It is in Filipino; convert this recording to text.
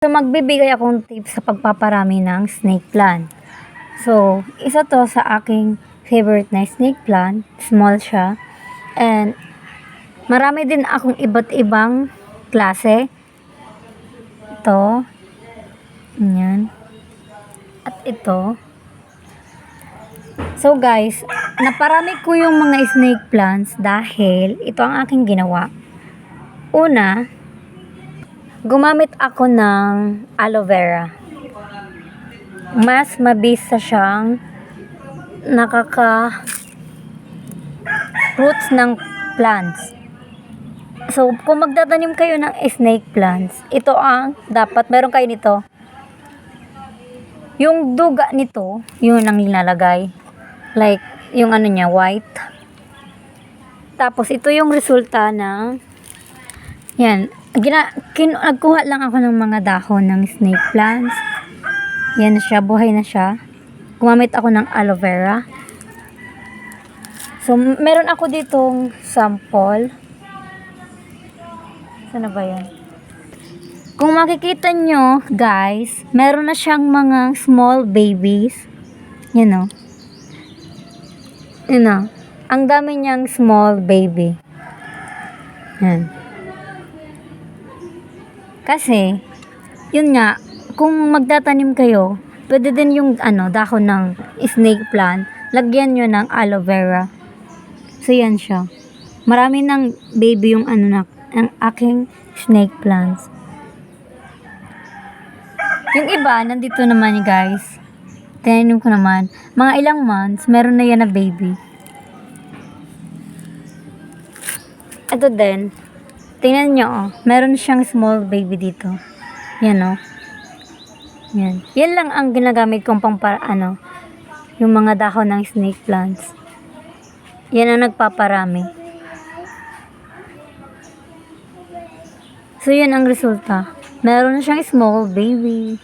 So, magbibigay akong tips sa pagpaparami ng snake plant. So, isa to sa aking favorite na snake plant. Small siya. And, marami din akong iba't ibang klase. Ito. Yan. At ito. So, guys, naparami ko yung mga snake plants dahil ito ang aking ginawa. Una, gumamit ako ng aloe vera. Mas mabisa siyang nakaka roots ng plants. So, kung magtatanim kayo ng snake plants, ito ang dapat meron kayo nito. Yung duga nito, yun ang nilalagay. Like, yung ano niya, white. Tapos, ito yung resulta ng yan. Gina, kin, nagkuha lang ako ng mga dahon ng snake plants. Yan na siya, buhay na siya. Gumamit ako ng aloe vera. So, meron ako ditong sample. Sana ba yan? Kung makikita nyo, guys, meron na siyang mga small babies. Yan o. Yan o. Ang dami niyang small baby. Yan. Kasi, yun nga, kung magtatanim kayo, pwede din yung ano, dahon ng snake plant, lagyan nyo ng aloe vera. So, yan siya. Marami ng baby yung ano na, ang aking snake plants. Yung iba, nandito naman guys. Tinanim ko naman. Mga ilang months, meron na yan na baby. Ito din. Tingnan nyo, oh. Meron siyang small baby dito. Yan, oh. Yan. Yan lang ang ginagamit kong pang para, ano, yung mga dahon ng snake plants. Yan ang nagpaparami. So, yan ang resulta. Meron na siyang small baby.